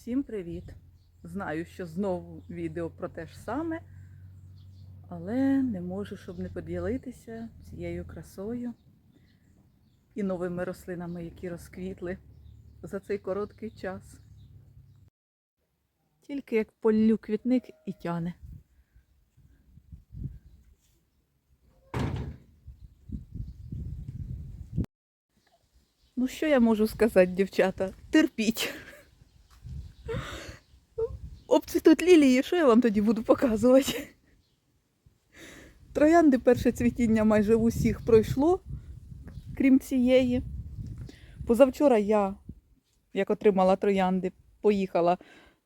Всім привіт! Знаю, що знову відео про те ж саме, але не можу, щоб не поділитися цією красою і новими рослинами, які розквітли за цей короткий час. Тільки як полю квітник і тяне. Ну, що я можу сказати, дівчата? Терпіть. Обцвітуть лілії, що я вам тоді буду показувати? Троянди перше цвітіння майже в усіх пройшло, крім цієї. Позавчора я, як отримала троянди, поїхала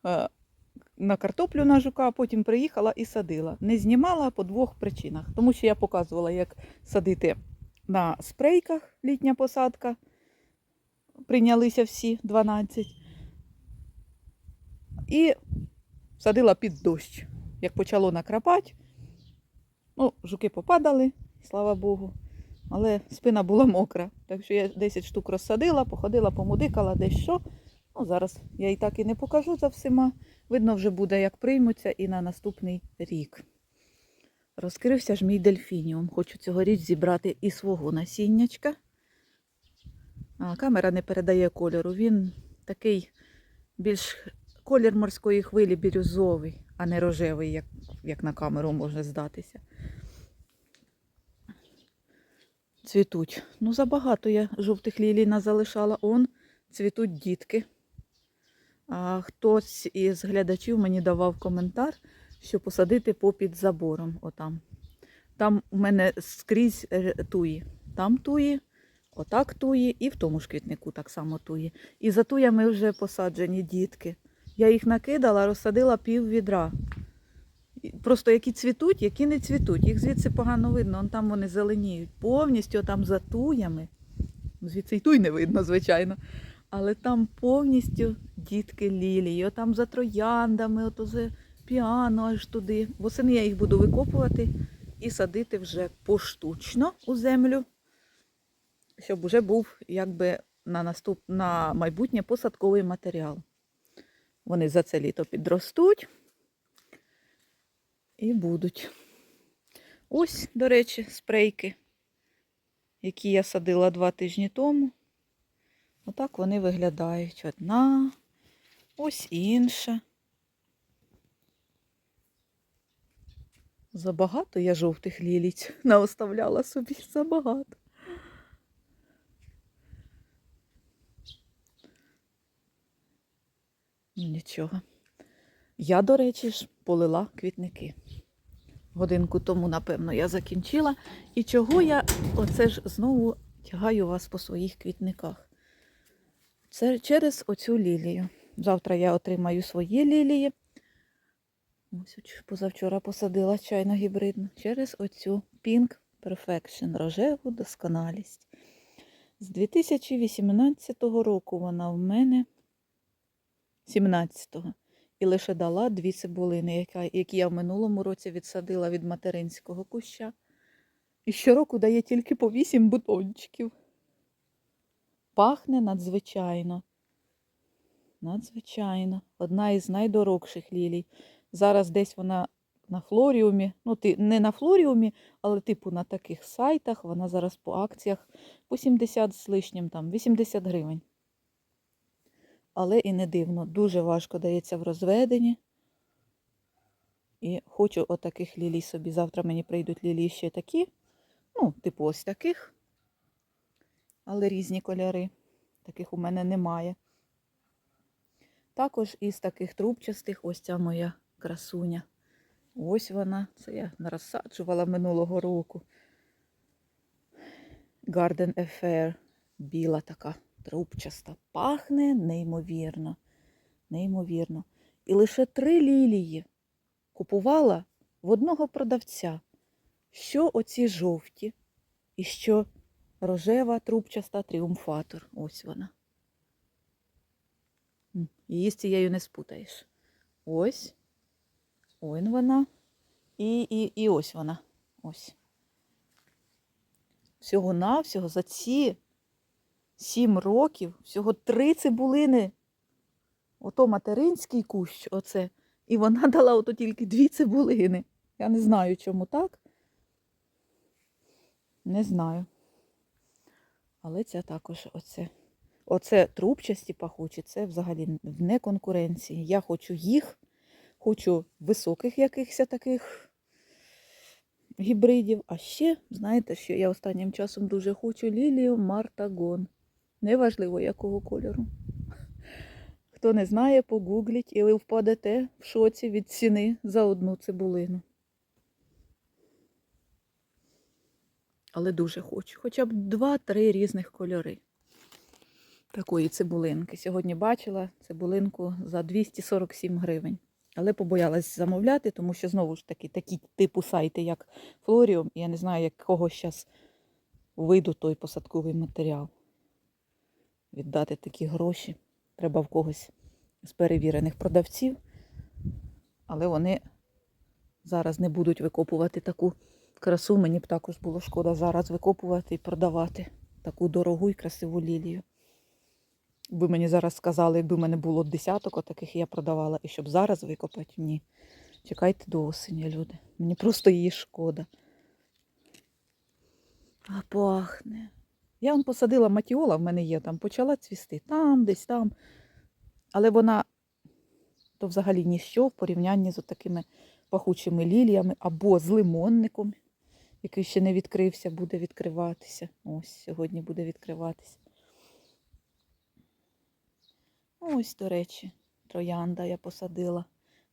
е, на картоплю на жука, потім приїхала і садила. Не знімала по двох причинах. Тому що я показувала, як садити на спрейках літня посадка. Прийнялися всі 12. І садила під дощ. Як почало накрапати, ну, жуки попадали, слава Богу. Але спина була мокра. Так що я 10 штук розсадила, походила, помудикала десь що. Ну, зараз я і так і не покажу за всіма. Видно, вже буде, як приймуться, і на наступний рік. Розкрився ж мій дельфініум. Хочу цьогоріч зібрати і свого насіннячка. А, камера не передає кольору. Він такий більш колір морської хвилі бірюзовий, а не рожевий, як, як на камеру може здатися. Цвітуть. Ну, забагато я жовтих лілій назалишала. Он цвітуть дітки. А хтось із глядачів мені давав коментар, що посадити попід забором. Отам. Там у мене скрізь е, туї. Там туї, отак туї, і в тому ж квітнику так само туї. І за туями вже посаджені дітки. Я їх накидала, розсадила пів відра. Просто які цвітуть, які не цвітуть. Їх звідси погано видно, он там вони зеленіють. Повністю там за туями. Звідси й туй не видно, звичайно. Але там повністю дітки лілії. Отам за трояндами, ото за піано аж туди. Восени я їх буду викопувати і садити вже поштучно у землю, щоб вже був якби на наступ... на майбутнє посадковий матеріал. Вони за це літо підростуть і будуть. Ось, до речі, спрейки, які я садила два тижні тому. Отак вони виглядають. Одна, ось інша. Забагато я жовтих ліліць наоставляла собі, забагато. Нічого. Я, до речі, ж полила квітники. Годинку тому, напевно, я закінчила. І чого я оце ж знову тягаю вас по своїх квітниках? Це через оцю лілію. Завтра я отримаю свої лілії. Ось позавчора посадила чайно гібридну. Через оцю Pink Perfection, рожеву досконалість. З 2018 року вона в мене 17-го. І лише дала дві цибулини, які я в минулому році відсадила від материнського куща. І щороку дає тільки по 8 бутончиків. Пахне надзвичайно. Надзвичайно. Одна із найдорогших лілій. Зараз десь вона на флоріумі. Ну, ти не на флоріумі, але типу на таких сайтах. Вона зараз по акціях по 70 з лишнім, там 80 гривень. Але і не дивно, дуже важко дається в розведенні. І хочу отаких лілій собі. Завтра мені прийдуть лілії ще такі. Ну, типу ось таких. Але різні кольори. Таких у мене немає. Також із таких трубчастих ось ця моя красуня. Ось вона. Це я розсаджувала минулого року. Garden Affair. Біла така трубчаста. Пахне неймовірно. Неймовірно. І лише три лілії купувала в одного продавця. Що оці жовті, і що рожева трубчаста тріумфатор. Ось вона. Її з цією не спутаєш. Ось. Ось вона. І, і, і ось вона. Ось. Всього-навсього за ці сім років, всього три цибулини ото материнський кущ, оце, і вона дала ото тільки дві цибулини. Я не знаю, чому так. Не знаю. Але це також оце. Оце трубчасті пахучі, це взагалі в неконкуренції. Я хочу їх, хочу високих якихось таких гібридів. А ще, знаєте, що я останнім часом дуже хочу лілію Мартагон. Неважливо, якого кольору. Хто не знає, погугліть, і ви впадете в шоці від ціни за одну цибулину. Але дуже хочу. Хоча б два-три різних кольори такої цибулинки. Сьогодні бачила цибулинку за 247 гривень. Але побоялась замовляти, тому що знову ж таки такі типу сайти, як Флоріум, я не знаю, якого зараз виду той посадковий матеріал. Віддати такі гроші. Треба в когось з перевірених продавців, але вони зараз не будуть викопувати таку красу. Мені б також було шкода зараз викопувати і продавати таку дорогу і красиву лілію. Ви мені зараз сказали, якби в мене було десяток отаких, я продавала, і щоб зараз викопати, ні. Чекайте до осені, люди. Мені просто її шкода. А пахне. Я вон посадила матіола, в мене є там, почала цвісти. Там, десь там. Але вона то взагалі ніщо в порівнянні з такими пахучими ліліями або з лимонником, який ще не відкрився, буде відкриватися. Ось сьогодні буде відкриватися. Ось, до речі, троянда я посадила.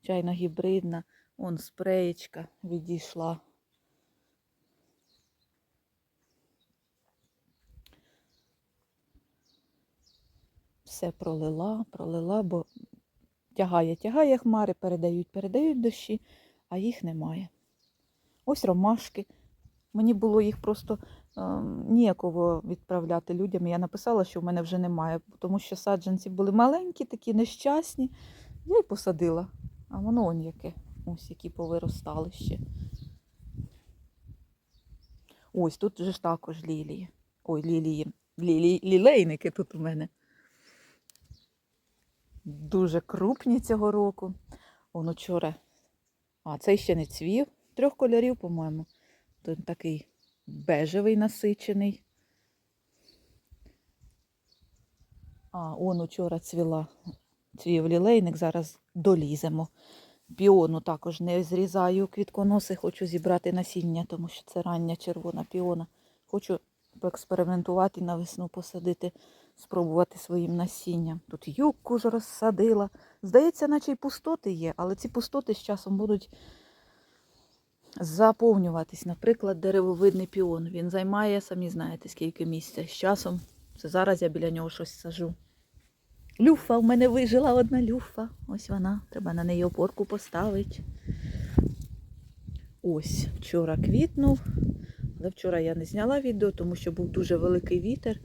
Чайно гібридна. Он спреєчка відійшла. Все пролила, пролила, бо тягає, тягає хмари, передають, передають дощі, а їх немає. Ось ромашки. Мені було їх просто е, ніяково відправляти людям. Я написала, що в мене вже немає, тому що саджанці були маленькі, такі нещасні. Я й посадила. А воно он яке. Ось які повиростали ще. Ось тут же ж також лілії. Ой, лілії. Лілії, лілейники тут у мене. Дуже крупні цього року. Он учора. А, цей ще не цвів. Трьох кольорів, по-моєму. Тут такий бежевий насичений. А, он учора цвіла. Цвів лілейник, зараз доліземо. Піону також не зрізаю квітконоси, хочу зібрати насіння, тому що це рання червона піона. Хочу поекспериментувати на весну посадити, спробувати своїм насінням. Тут юбку ж розсадила. Здається, наче й пустоти є, але ці пустоти з часом будуть заповнюватись. Наприклад, деревовидний піон. Він займає, самі знаєте, скільки місця. З часом. Це зараз я біля нього щось сажу. Люфа, в мене вижила одна люфа. Ось вона. Треба на неї опорку поставити. Ось, вчора квітнув. Але вчора я не зняла відео, тому що був дуже великий вітер.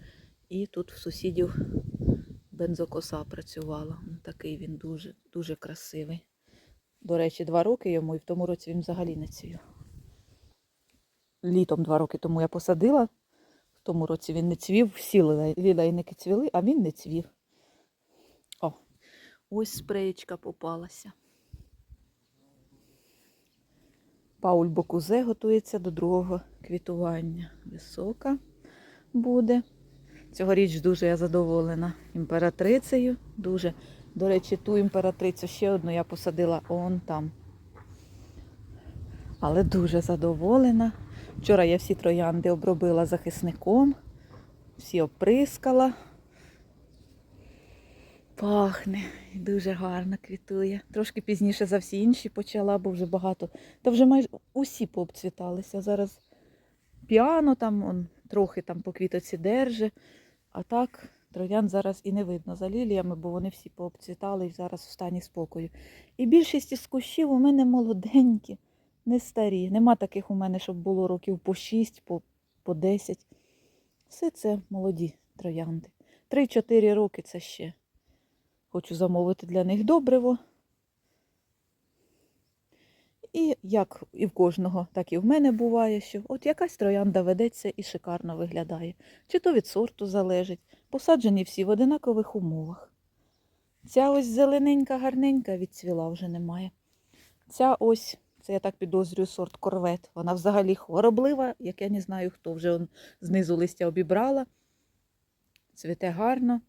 І тут в сусідів бензокоса працювала. Такий він дуже, дуже красивий. До речі, два роки йому, і в тому році він взагалі не цвів. Літом два роки тому я посадила, в тому році він не цвів, всі лілейники цвіли, а він не цвів. О, ось спреєчка попалася. Пауль Бокузе готується до другого квітування. Висока буде. Цьогоріч дуже я задоволена імператрицею. Дуже. До речі, ту імператрицю ще одну я посадила он там. Але дуже задоволена. Вчора я всі троянди обробила захисником, всі оприскала. Пахне і дуже гарно квітує. Трошки пізніше за всі інші почала, бо вже багато. Та вже майже усі пообцвіталися. Зараз піано там, он, трохи там по квітоці держи. А так, троян зараз і не видно за ліліями, бо вони всі пообцвітали і зараз в стані спокою. І більшість із кущів у мене молоденькі, не старі. Нема таких у мене, щоб було років по 6, по, по 10. Все це молоді троянди. 3-4 роки це ще. Хочу замовити для них добриво. І як і в кожного, так і в мене буває, що от якась троянда ведеться і шикарно виглядає. Чи то від сорту залежить. Посаджені всі в одинакових умовах. Ця ось зелененька, гарненька відцвіла вже немає. Ця ось, це я так підозрюю, сорт корвет. Вона взагалі хвороблива, як я не знаю хто. Вже он знизу листя обібрала. Цвіте гарно.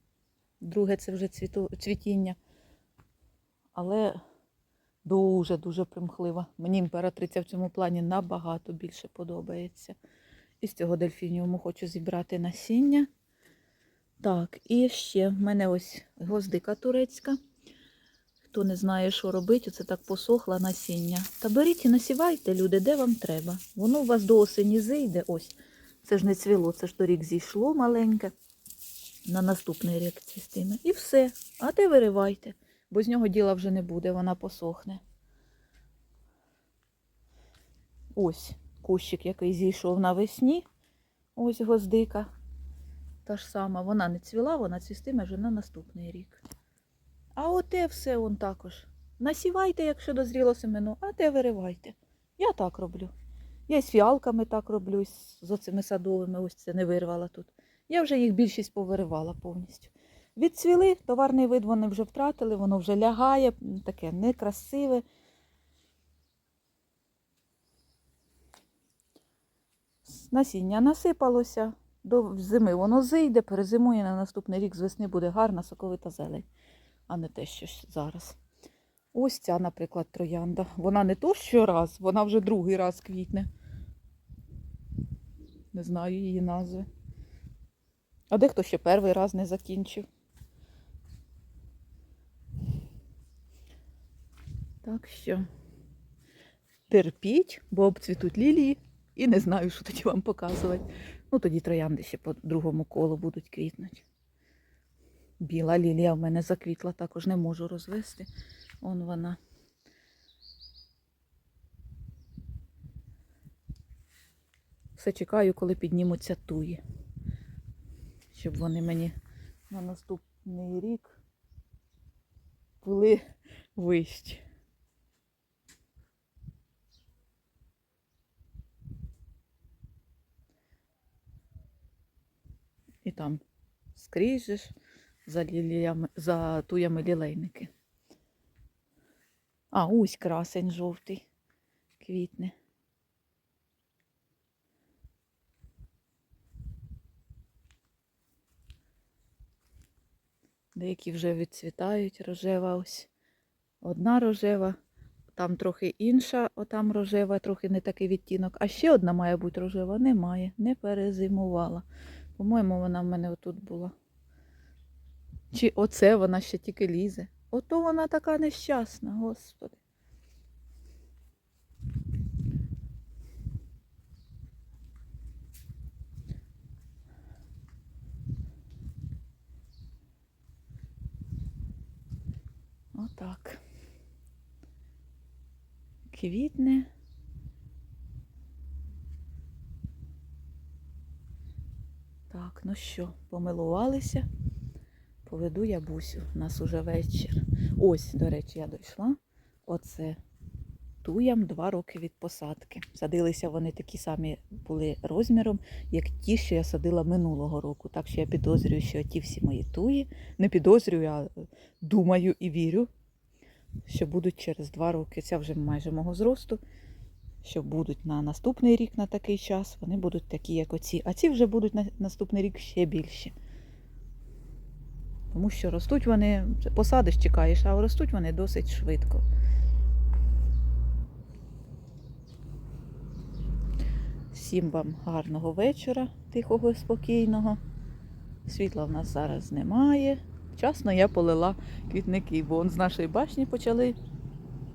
Друге це вже цвіту, цвітіння. Але дуже-дуже примхлива. Мені імператриця в цьому плані набагато більше подобається. Із цього дельфініуму хочу зібрати насіння. Так, і ще в мене ось гвоздика турецька. Хто не знає, що робити, оце так посохла насіння. Та беріть і насівайте, люди, де вам треба. Воно у вас до осені зійде. Ось. Це ж не цвіло, це ж торік зійшло маленьке. На наступний рік цвістиме. І все. А те виривайте, бо з нього діла вже не буде, вона посохне. Ось кущик, який зійшов навесні. Ось гвоздика. Та ж сама, вона не цвіла, вона цвістиме вже на наступний рік. А оте все он також. Насівайте, якщо дозріло семено, а те виривайте. Я так роблю. Я з фіалками так роблю, з оцими садовими, ось це не вирвала тут. Я вже їх більшість повиривала повністю. Відцвіли, товарний вид вони вже втратили, воно вже лягає, таке некрасиве. Насіння насипалося, до зими воно зійде, перезимує на наступний рік з весни буде гарна соковита зелень, а не те, що зараз. Ось ця, наприклад, троянда. Вона не то щораз, вона вже другий раз квітне. Не знаю її назви. А дехто ще перший раз не закінчив. Так що терпіть, бо обцвітуть лілії і не знаю, що тоді вам показувати. Ну, тоді троянди ще по другому колу будуть квітнути. Біла лілія в мене заквітла, також не можу розвести. Он вона. Все чекаю, коли піднімуться туї. Щоб вони мені на наступний рік були вищі. І там скрізь ж за, ліліями, за туями лілейники. А, ось красень жовтий квітне. Деякі вже відцвітають, рожева ось. Одна рожева, там трохи інша, отам рожева, трохи не такий відтінок. А ще одна має бути рожева, немає, не перезимувала. По-моєму, вона в мене отут була. Чи оце вона ще тільки лізе? Ото вона така нещасна, господи. Отак. Квітне. Так, ну що, помилувалися. Поведу я бусю. У нас уже вечір. Ось, до речі, я дійшла. Оце туям два роки від посадки. Садилися вони такі самі були розміром, як ті, що я садила минулого року. Так що я підозрюю, що ті всі мої туї, не підозрюю, а думаю і вірю, що будуть через два роки. Це вже майже мого зросту. Що будуть на наступний рік на такий час, вони будуть такі, як оці. А ці вже будуть на наступний рік ще більші. Тому що ростуть вони, посадиш, чекаєш, а ростуть вони досить швидко. Всім вам гарного вечора, тихого і спокійного. Світла в нас зараз немає. Вчасно я полила квітники, бо он з нашої башні почали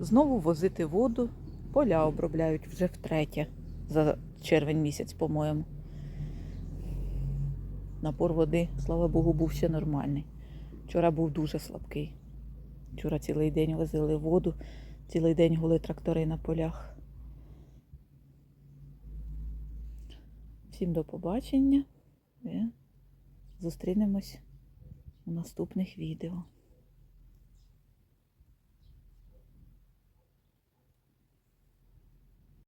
знову возити воду. Поля обробляють вже втретє за червень місяць, по-моєму. Напор води, слава Богу, був ще нормальний. Вчора був дуже слабкий. Вчора цілий день возили воду, цілий день гули трактори на полях. Всім до побачення. Зустрінемось у наступних відео.